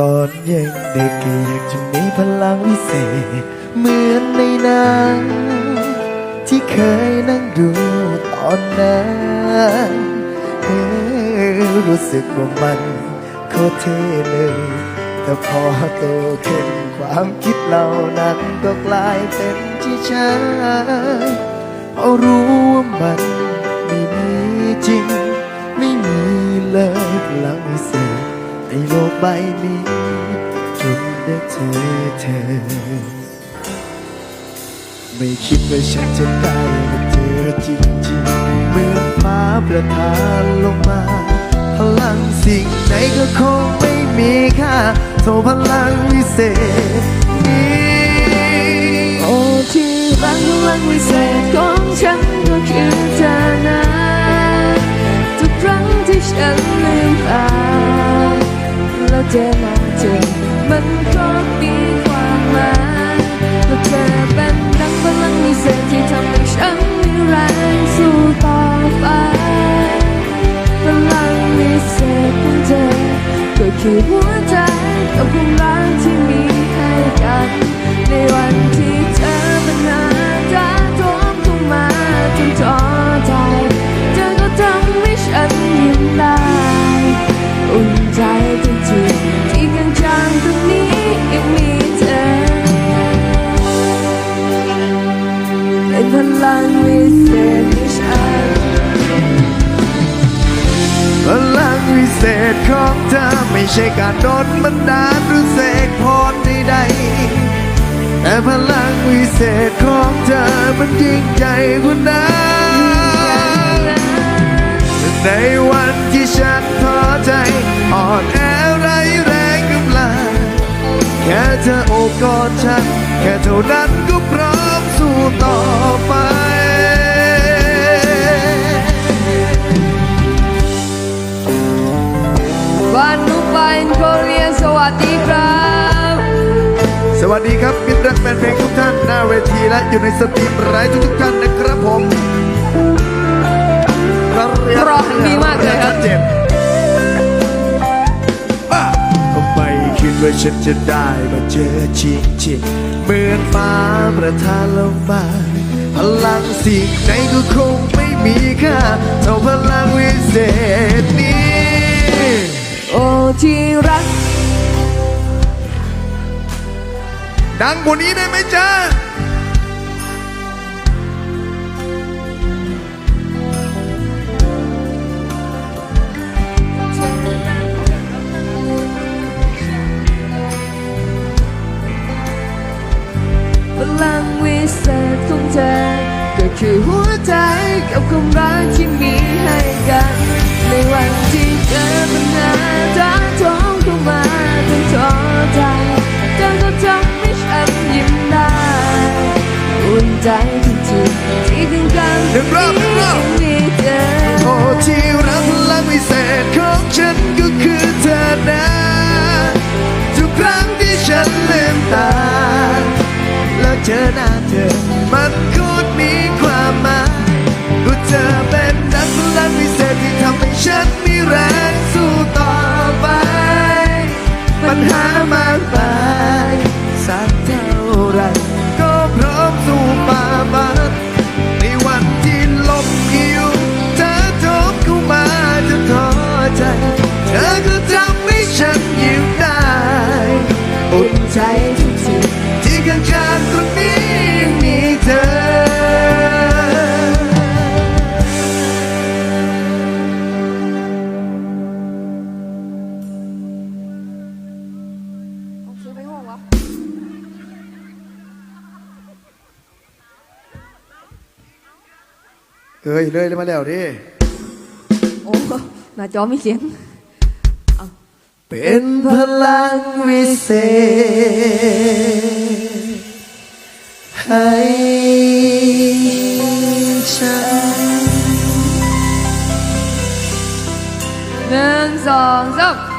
ตอนยังเด็กอยากจะมีพลังวิเศษ เหมือนในหนังที่เคยนั่งดูตอนนั้นเฮ้รู้สึกว่ามันโคตรเท่เลย แต่พอโตขึ้นความคิดเหล่านั้นก็กลายเป็นที่ใช้เพราะรู้ว่ามัน ใบนี้จนได้เจอเธอ ไม่คิดว่าฉันจะได้มาเจอจริงๆเมื่อฟ้าประทานลงมาพลังสิ่งไหนก็คงไม่มีค่าเท่าพลังวิเศษนี้โอ้ที่รักพลังวิเศษของฉันก็คือเธอนะทุกครั้งที่ฉัน เจอหน้าเธอมันก็มีความหมายแล้วเธอเป็นดังพลังวิเศษที่ทำให้ฉันมีแรงสู้ต่อไปพลังวิเศษของเธอก็คือหัวใจกับความรักที่มีให้กันในวันที่เธอปัญหาจะท่วมเข้ามาจนท้อ ใช่การโดนบันดาลหรือเสกพรใดๆแต่พลังวิเศษของเธอมันยิ่งใหญ่กว่านั้นในวันที่ฉันท้อใจอ่อนแอไรแรงกำลัง แค่เธอโอบกอดฉัน แค่เท่านั้นก็พร้อมสู้ต่อไป วัสดีครับ สวัสดีครับมิตรรักแฟนเพลงทุกท่านหน้าเวทีและอยู่ในสตรีมไร้ทุกทุกๆท่านนะครับผมรองดีมากเลยครับเจนอะก็ไม่คิดว่าฉันจะได้มาเจอจริงจริงๆเหมือนฟ้าประทานลงมาพลังสิ่งไหนก็คงไม่มีค่าเท่าพลังวิเศษ ดังกว่านี้ได้ไหมจ๊ะพลังวิเศษของเธอก็คือหัวใจกับความรักที่มีให้ อุ่นใจจริงๆที่ข้างๆหนึ่งรอบหนึ่งรอบยังมีเธอโอ้ที่รักพลังวิเศษของฉันก็คือเธอนะ เอ้ยเลยมาแล้วดิโอ้หน้าจอไม่เสียง เป็นพลังวิเศษ ให้ฉันหนึ่งสองสาม